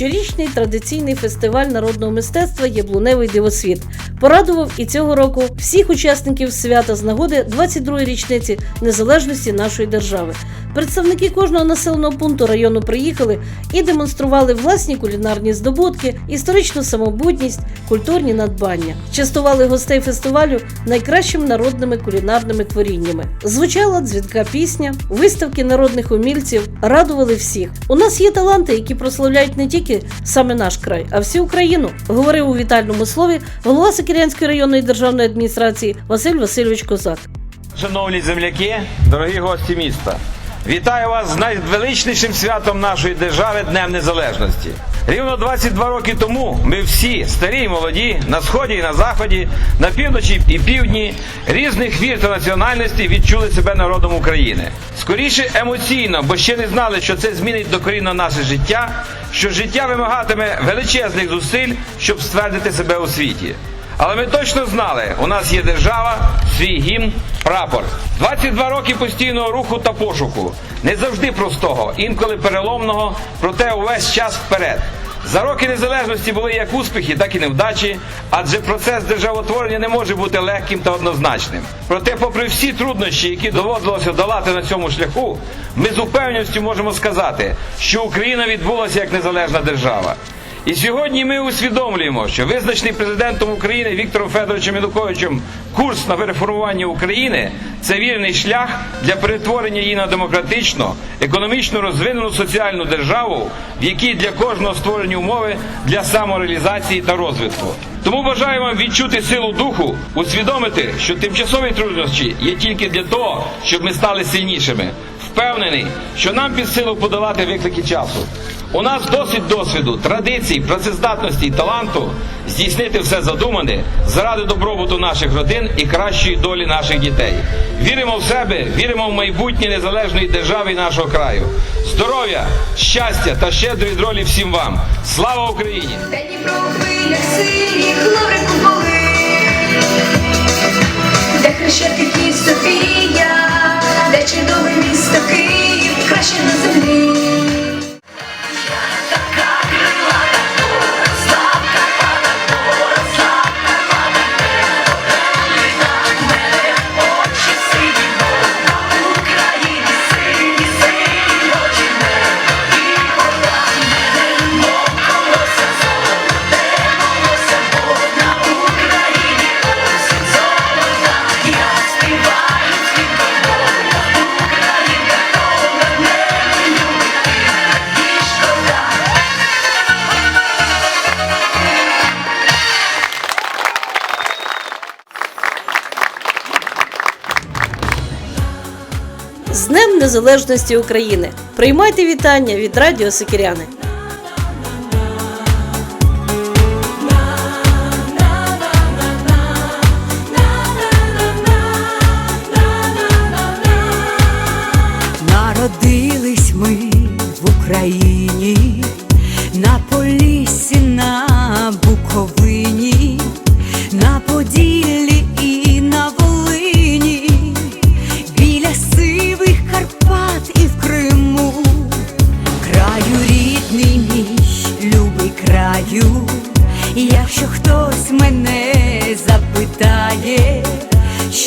щорічний традиційний фестиваль народного мистецтва Яблуневий дивосвіт порадував і цього року всіх учасників свята з нагоди 22-ї річниці незалежності нашої держави. Представники кожного населеного пункту району приїхали і демонстрували власні кулінарні здобутки, історичну самобутність, культурні надбання. Частували гостей фестивалю найкращими народними кулінарними творіннями. Звучала дзвінка пісня, виставки народних умільців радували всіх. У нас є таланти, які прославляють не тільки саме наш край, а всю Україну. Говорив у вітальному слові голова Сокирянської районної державної адміністрації Василь Васильович Козак. Шановні земляки, дорогі гості міста, вітаю вас з найвеличнішим святом нашої держави Днем Незалежності. Рівно 22 роки тому ми всі, старі і молоді, на сході і на заході, на півночі і півдні різних вір та національностей відчули себе народом України. Скоріше емоційно, бо ще не знали, що це змінить докорінно наше життя, що життя вимагатиме величезних зусиль, щоб ствердити себе у світі. Але ми точно знали, у нас є держава, свій гімн, прапор. 22 роки постійного руху та пошуку. Не завжди простого, інколи переломного, проте увесь час вперед. За роки незалежності були як успіхи, так і невдачі, адже процес державотворення не може бути легким та однозначним. Проте, попри всі труднощі, які доводилося долати на цьому шляху, ми з упевненістю можемо сказати, що Україна відбулася як незалежна держава. І сьогодні ми усвідомлюємо, що визначений президентом України Віктором Федоровичем Януковичем курс на переформування України це вірний шлях для перетворення її на демократичну, економічно розвинену соціальну державу, в якій для кожного створені умови для самореалізації та розвитку. Тому бажаю вам відчути силу духу, усвідомити, що тимчасові труднощі є тільки для того, щоб ми стали сильнішими. Впевнений, що нам під силу подолати виклики часу. У нас досить досвіду, традицій, працездатності і таланту здійснити все задумане заради добробуту наших родин і кращої долі наших дітей. Віримо в себе, віримо в майбутнє незалежної держави нашого краю. Здоров'я, щастя та щедрої долі всім вам! Слава Україні! Де хрещатик і З Днем Незалежності України! Приймайте вітання від Радіо Сокиряни.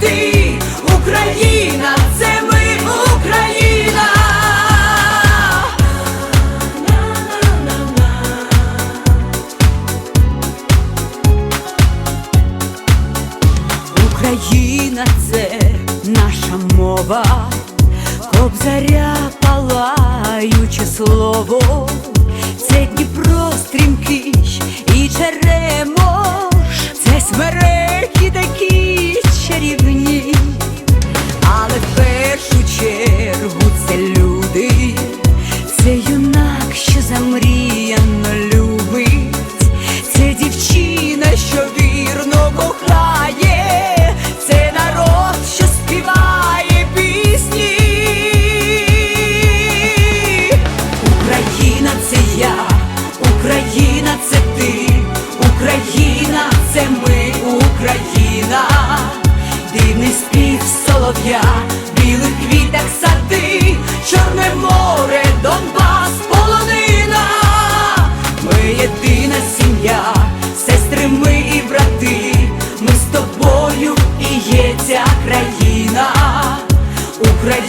ти, Україна це ми, Україна. Україна це наша мова, кобзаря палаюче слово, це Дніпро стрімкий і смере.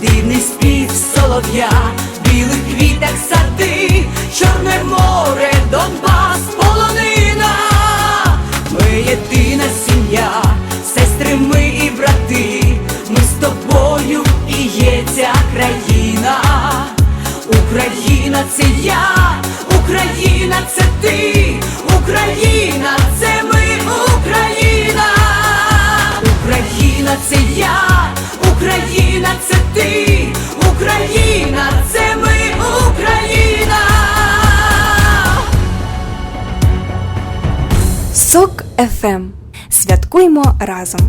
дивний спів солов'я. FM. Святкуємо разом!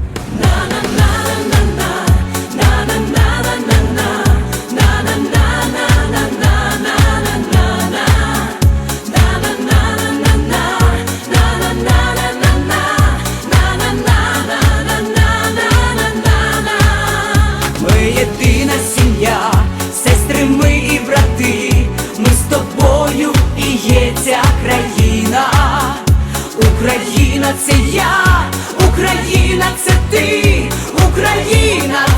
Україна, це ти, Україна.